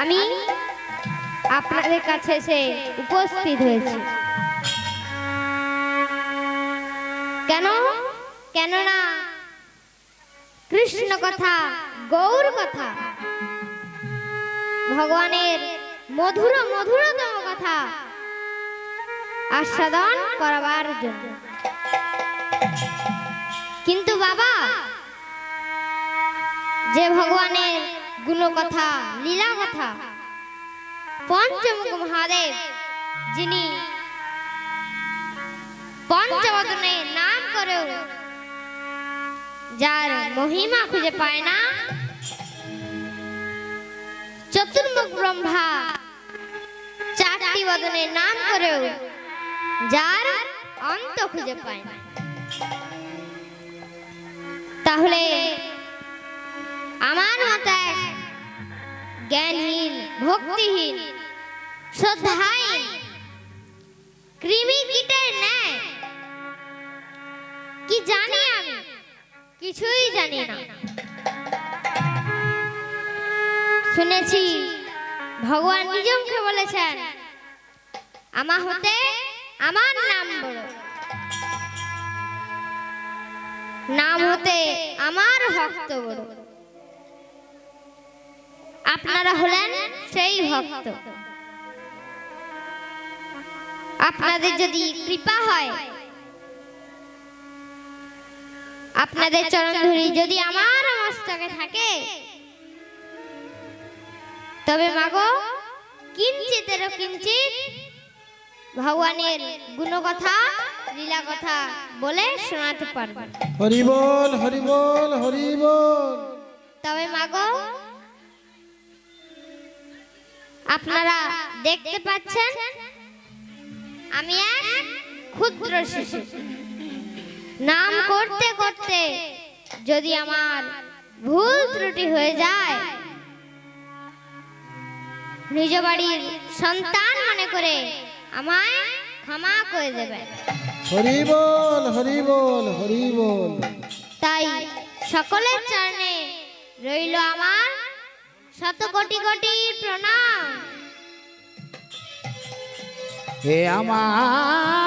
আমি আপনাদের কাছে এসে উপস্থিত হয়েছি। কেন? কেননা কৃষ্ণ কথা, গৌর কথা, ভগবানের মধুর মধুরতম কথা আস্বাদন করাবার জন্য। কিন্তু বাবা, যে ভগবানের গুণ কথা লীলা কথা পঞ্চমুখ মহাদেব, যিনি পঞ্চবদনে নাম করেও যার মহিমা খুঁজে পায় না, চতুর্মুখ ব্রহ্মা চারটি বদনে নাম করেও যার অন্ত খুঁজে পায় না। তাহলে আমার জ্ঞানহীন, ভক্তিহীন, শ্রদ্ধাহীন, কৃমি কীটের ন্যায়। কি জানি আমি? কিছুই জানি না। শুনেছি, ভগবান নিজমকে বলেছেন, আমা হতে আমার নাম বড় নাম হতে আমার ভক্ত বড় আপনারা হলেন সেই ভক্ত। আপনাদের যদি কৃপা হয় আপনাদের চরণ ধরি যদি আমার মস্তকে থাকে তবে মাগো কিঞ্চিতের কিঞ্চিত ভগবানের গুণকথা লীলা কথা বলে শোনাতে পারব হরি বল হরি বল হরি বল তবে মাগো আপনারা দেখতে পাচ্ছেন? আমি এক ক্ষুদ্র শিশু। নাম করতে করতে যদি আমার ভুল ত্রুটি হয়ে যায় নিজ বাড়ির সন্তান মনে করে আমায় ক্ষমা করে দেবেন। হরি বল হরি বল হরি বল। তাই সকলের চরণে রইল আমার শত কোটি কোটি প্রণাম। হে আমার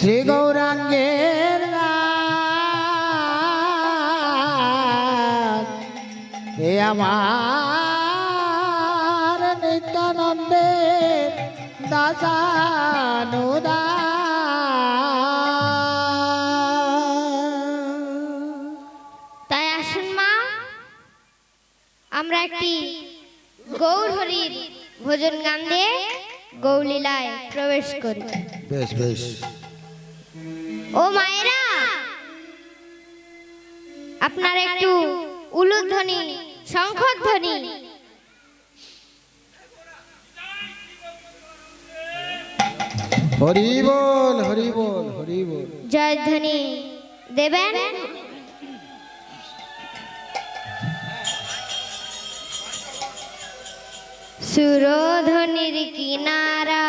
শ্রী গৌরাঙ্গের এ আমার নিত্যানন্দের দাসানুদা তাই আসুন মা আমরা একটি গৌর হরির ভোজন গান দিয়ে গৌলীলায় প্রবেশ করি। বেশ বেশ। ও মায়েরা আপনার একটু উলুধ্বনি শঙ্খধ্বনি। হরি বল হরি বল হরি বল। জয়ধ্বনি দেবেন? সুরধ্বনির কিনারা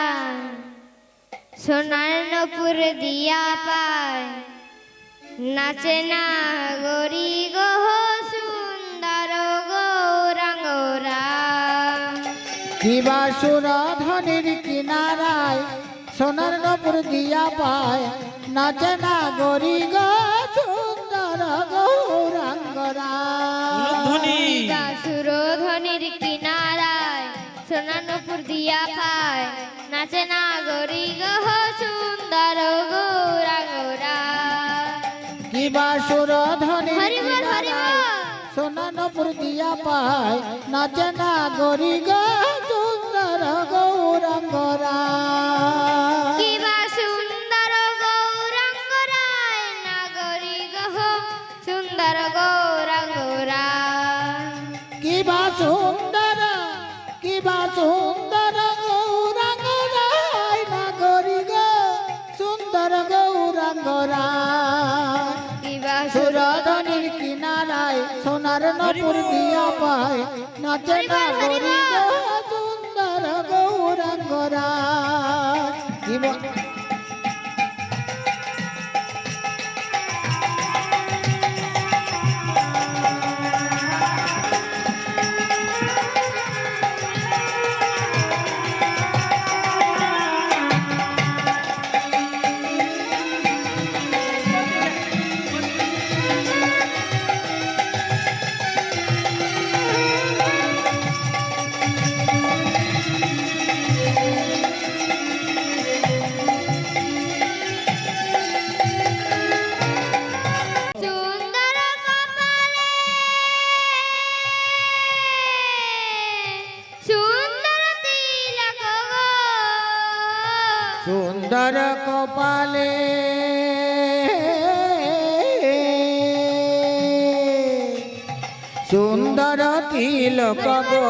সোনারনপুর দিয়া পায়। নাচে না গরি গহ সুন্দর গৌরাঙ্গরা কিবা সুরাধনির কিনারায় সোনার নপুর দিয়া পায়। নাচে না গরি গো সুন্দর গৌরাঙ্গরা কিনারায় সোনানপুর দিয়া পায়। নাচে না গরি গহ সুন্দর গৌরা গৌরা। কিবা সুরাধনির হরি হরিবল হরিবল সোনানপুর দিয়া পায়। নাচে না গরি গো দিয়া পায় নাচে না গরিব সুন্দর গৌরাঙ্গরা। জীবন সুন্দর তিলক গো।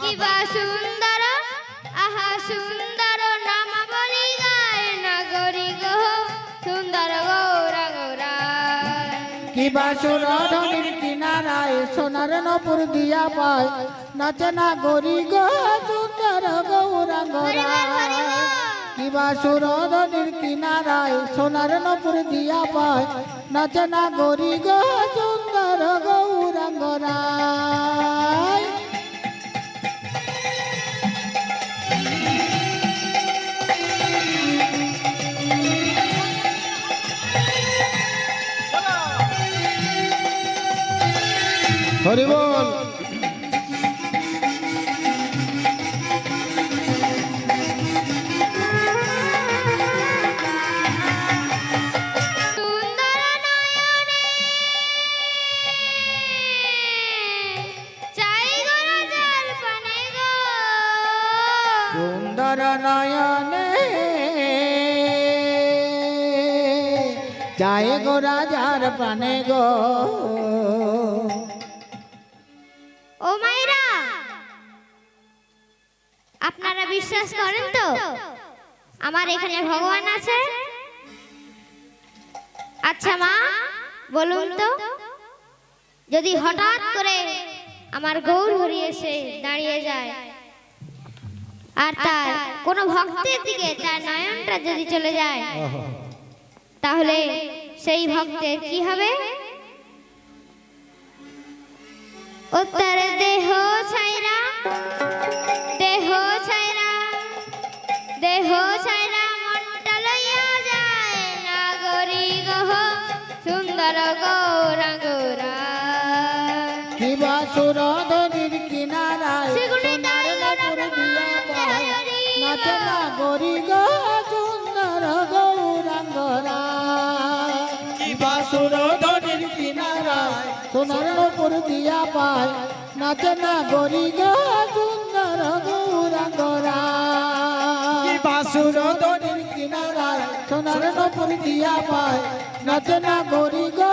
কিবা সুন্দর? আহা সুন্দর নাম বলি গায় নগরী গো। সুন্দর গৌরা গৌরা কিবা সুরধনির কিনারায় সোনার নপুর দিয়া পায়। নাচে না গরি গো সুন্দর গৌরাঙ্গরা কিবা সুরধনির কিনারায় সোনার নপুর দিয়া পায়। নাচে না গরি গো সুন্দর বল সুন্দর নয়নে যায় গো রাজার প্রাণে গো। ও মাইরা আপনারা বিশ্বাস করেন তো? আমার এখানে ভগবান আছে। আচ্ছা মা, বলুন তো, যদি হঠাৎ করে আমার গৌর হরি এসে দাঁড়িয়ে যায় আর তার কোনো ভক্তের দিকে তার নয়নটা যদি চলে যায়, তাহলে সেই ভক্তের কি হবে? ও তার দেহ ছাইরা দেহ ছাইরা দেহ ছাইরা মনটা লইয়া যায় নাগরি গহ, সুন্দর গৌরাঙ্গরা। কিবা সুরধনির সুরধনির কিনারায় সোনার নপুর দিয়া পায় নাচে না গরি গো সুন্দর গৌরাঙ্গরা বাসুর দনির কিনারায় সোনার নপুর দিয়া পায় নাচে না গরি গো